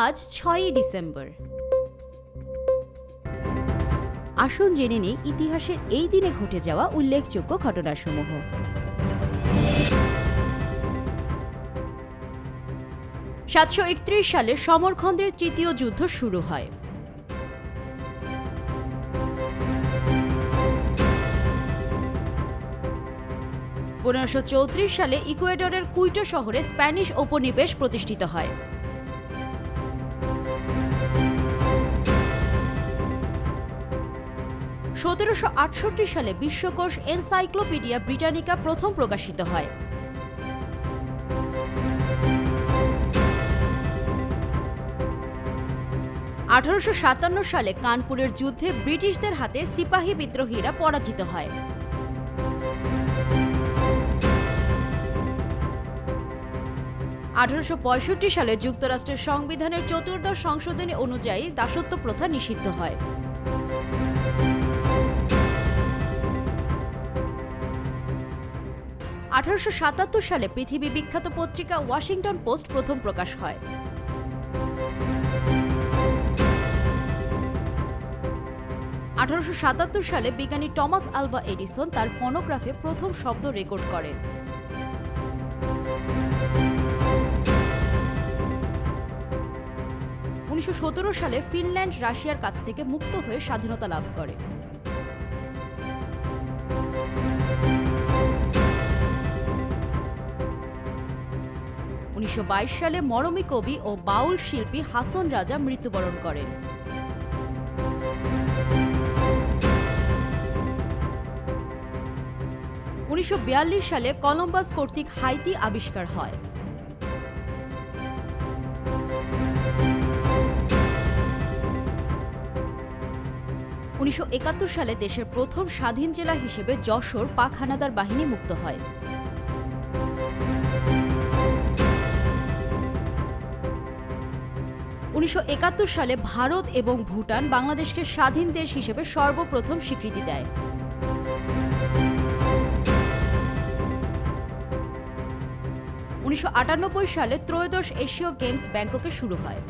আজ ছয়ই ডিসেম্বর। আসুন জেনে নিই ইতিহাসের এই দিনে ঘটে যাওয়া উল্লেখযোগ্য ঘটনাসমূহ। সাতশো একত্রিশ সালে সমরখন্দের তৃতীয় যুদ্ধ শুরু হয়। পনেরোশো সালে ইকুয়েডরের কুইটো শহরে স্প্যানিশ উপনিবেশ প্রতিষ্ঠিত হয়। সতেরোশো আটষট্টি সালে বিশ্বকোষ এনসাইক্লোপিডিয়া ব্রিটানিকা প্রথম প্রকাশিত হয়। আঠারোশো সাতান্ন সালে কানপুরের যুদ্ধে ব্রিটিশদের হাতে সিপাহী বিদ্রোহীরা পরাজিত হয়। আঠারোশো পঁয়ষট্টি সালে যুক্তরাষ্ট্রের সংবিধানের চতুর্দশ সংশোধনী অনুযায়ী দাসত্ব প্রথা নিষিদ্ধ হয়। আঠারোশো সাতাত্তর সালে পৃথিবী বিখ্যাত পত্রিকা ওয়াশিংটন পোস্ট প্রথম প্রকাশ হয়। আঠারোশো সাতাত্তর সালে বিজ্ঞানী টমাস আলভা এডিসন তার ফোনোগ্রাফে প্রথম শব্দ রেকর্ড করেন। উনিশশো সতেরো সালে ফিনল্যান্ড রাশিয়ার কাছ থেকে মুক্ত হয়ে স্বাধীনতা লাভ করে। উনিশশো বাইশ সালে মরমী কবি ও বাউল শিল্পী হাসন রাজা মৃত্যুবরণ করেন। উনিশশো বিয়াল্লিশ সালে কলম্বাস কর্তৃক হাইতি আবিষ্কার হয়। উনিশশো একাত্তর সালে দেশের প্রথম স্বাধীন জেলা হিসেবে যশোর পাক হানাদার বাহিনী মুক্ত হয়। উনিশশো একাত্তর সালে ভারত এবং ভুটান বাংলাদেশকে স্বাধীন দেশ হিসেবে সর্বপ্রথম স্বীকৃতি দেয়। উনিশশো আটানব্বই সালে ত্রয়োদশ এশীয় গেমস ব্যাংককে শুরু হয়।